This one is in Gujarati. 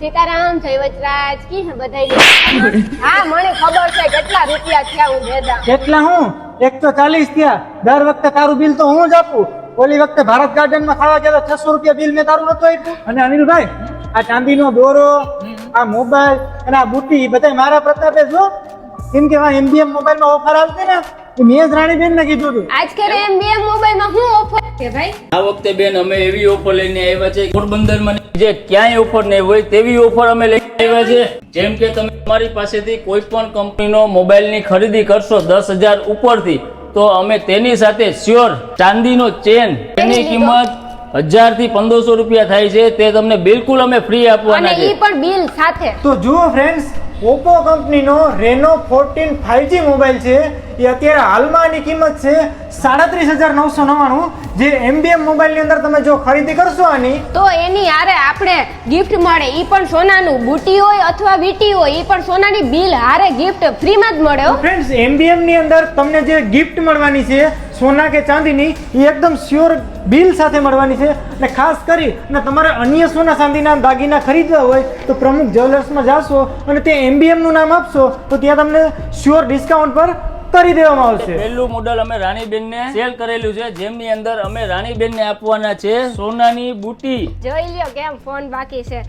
સીતારામ, જય વચરાજ, કી બધાય હા, મને ખબર છે કેટલા રૂપિયા થયા હું ભેદા કેટલા હું? એકસો ચાલીસ થયા. દર વખતે તારું બિલ તો હું જ આપું. ઓલી વખતે ભારત ગાર્ડનમાં ખાવા ગયા છસો રૂપિયા બિલ મેં તારું નતું આપ્યું. અને અનિલભાઈ, આ ચાંદીનો દોરો, આ મોબાઈલ અને આ બુટ્ટી બધાય બધા મારા પ્રતાપે જો કેમ કે એમબીએમ મોબાઈલમાં ઓફર આવતી ને. મેં જ રાણીબેન ને કીધું હતું. આજ કરે એમબીએમ મોબાઈલમાં હું ઓફર છે ભાઈ? આ વખતે બેન અમે એવી ઓફર લઈને આવ્યા છે પોરબંદરમાં જે ક્યાંય ઓફર નહીં હોય તેવી ઓફર અમે લઈને આવ્યા છે. જેમ કે તમે અમારી પાસેથી કોઈ પણ કંપનીનો મોબાઈલની ખરીદી કરશો દસ હજાર ઉપરથી તો અમે તેની સાથે શ્યોર ચાંદીનો ચેન તેની કિંમત હજારથી પંદરસો રૂપિયા થાય છે તે તમને બિલકુલ અમે ફ્રી અને આપવાના છે. ઈ પણ બિલ સાથે. તો જુઓ ફ્રેન્ડ્સ ઓપ્પો કંપનીનો રેનો ફોર્ટીન ફાઇવજી મોબાઈલ છે. એ અત્યારે હાલમાં એની કિંમત છે સાડત્રીસ હજાર નવસો નવ્વાણું. જે એમબીએમ મોબાઈલની અંદર તમે જો ખરીદી કરશો આની તો એની આરે આપણે ગિફ્ટ મળે. ઈ પણ સોનાનું. બુટી હોય અથવા વીટી હોય ઈ પણ સોનાની બિલ હારે ગિફ્ટ ફ્રીમાં જ મળે હો. ફ્રેન્ડ્સ એમબીએમની અંદર તમને જે ગિફ્ટ મળવાની છે સોના કે ચાંદીની એ એકદમ શ્યોર બિલ સાથે મળવાની છે. અને ખાસ કરી અને તમારે અન્ય સોના ચાંદીના દાગીના ખરીદવા હોય તો પ્રમુખ જ્વેલર્સમાં જાશો અને તે એમબીએમનું નામ આપશો તો ત્યાં તમને શ્યોર ડિસ્કાઉન્ટ પર કરી દેવામાં આવશે. પહેલું મોડલ અમે રાણીબેન ને સેલ કરેલું છે જેમની અંદર અમે રાણીબેન ને આપવાના છે સોનાની બુટી. જોઈ લ્યો કેમ ફોન બાકી છે.